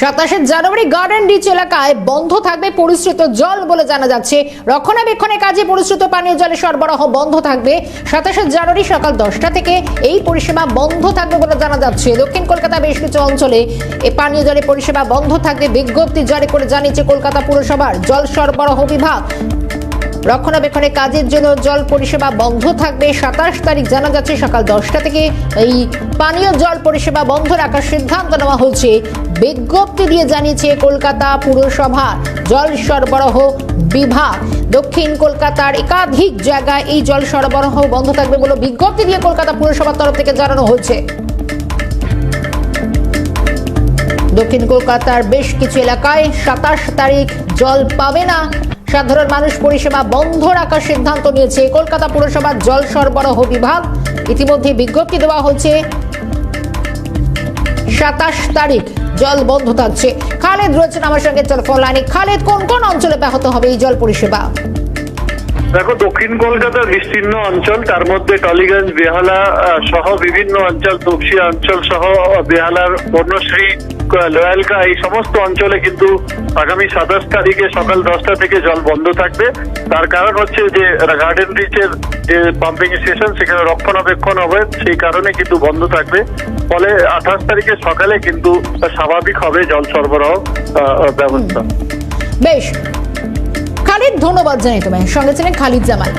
সাতাশে জানুয়ারি garden rich এলাকায় বন্ধ থাকবে পরিশ্রুত জল বলে জানা যাচ্ছে। রক্ষণাবেক্ষণের কাজে পরিশ্রুত পানীয় জলের সরবরাহ বন্ধ থাকবে। সাতাশে জানুয়ারি সকাল দশটা থেকে এই পরিষেবা বন্ধ থাকবে বলে জানা যাচ্ছে। দক্ষিণ কলকাতা বেশ কিছু অঞ্চলে এই পানীয় জলের পরিষেবা বন্ধ থাকবে বিজ্ঞপ্তি জারি করে জানিয়েছে কলকাতা পুরসভার জল সরবরাহ বিভাগ। রক্ষণাবেক্ষণের কাজের জন্য জল পরিষেবা বন্ধ থাকবে। সাতাশ তারিখ জানা যাচ্ছে সকাল দশটা থেকে এই পানীয় জল পরিষেবা বন্ধ রাখার সিদ্ধান্ত নেওয়া হয়েছে। বিজ্ঞপ্তি দিয়ে জানিয়েছে কলকাতা পুরসভা জল সরবরাহ বিভাগ। দক্ষিণ কলকাতার একাধিক জায়গায় এই জল সরবরাহ বন্ধ থাকবে বলে বিজ্ঞপ্তি দিয়ে কলকাতা পুরসভার তরফ থেকে জানানো হয়েছে। দক্ষিণ কলকাতার বেশ কিছু এলাকায় সাতাশ তারিখ জল পাবে না। সাধারণ মানুষ পরিষেবা বন্ধ রাখার সিদ্ধান্ত নিয়েছে কলকাতা পুরসভার জল সরবরাহ বিভাগ। ইতিমধ্যে বিজ্ঞপ্তি দেওয়া হয়েছে সাতাশ তারিখ। জল বন্ধ থাকছে। খালেদ রয়েছেন আমার সঙ্গে। টেলিফোন লাইনে খালেদ, কোন কোন অঞ্চলে ব্যাহত হবে এই জল পরিষেবা? দেখো, দক্ষিণ কলকাতার বিস্তীর্ণ অঞ্চল, তার মধ্যে টলিগঞ্জ, বেহালা সহ বিভিন্ন অঞ্চল তপসিয়া অঞ্চল সহ বেহালার বর্ণশ্রী লয়ালকা, এই সমস্ত অঞ্চলে কিন্তু আগামী সাতাশ তারিখে সকাল দশটা থেকে জল বন্ধ থাকবে। তার কারণ হচ্ছে যে, গার্ডেন রিচের যে পাম্পিং স্টেশন, সেখানে রক্ষণাবেক্ষণ হবে, সেই কারণে কিন্তু বন্ধ থাকবে। ফলে আঠাশ তারিখে সকালে কিন্তু স্বাভাবিক হবে জল সরবরাহ ব্যবস্থা। বেশ খালিদ ধন্যবাদ জানাই তোমায়। সঙ্গে ছিলেন খালিদ জামাল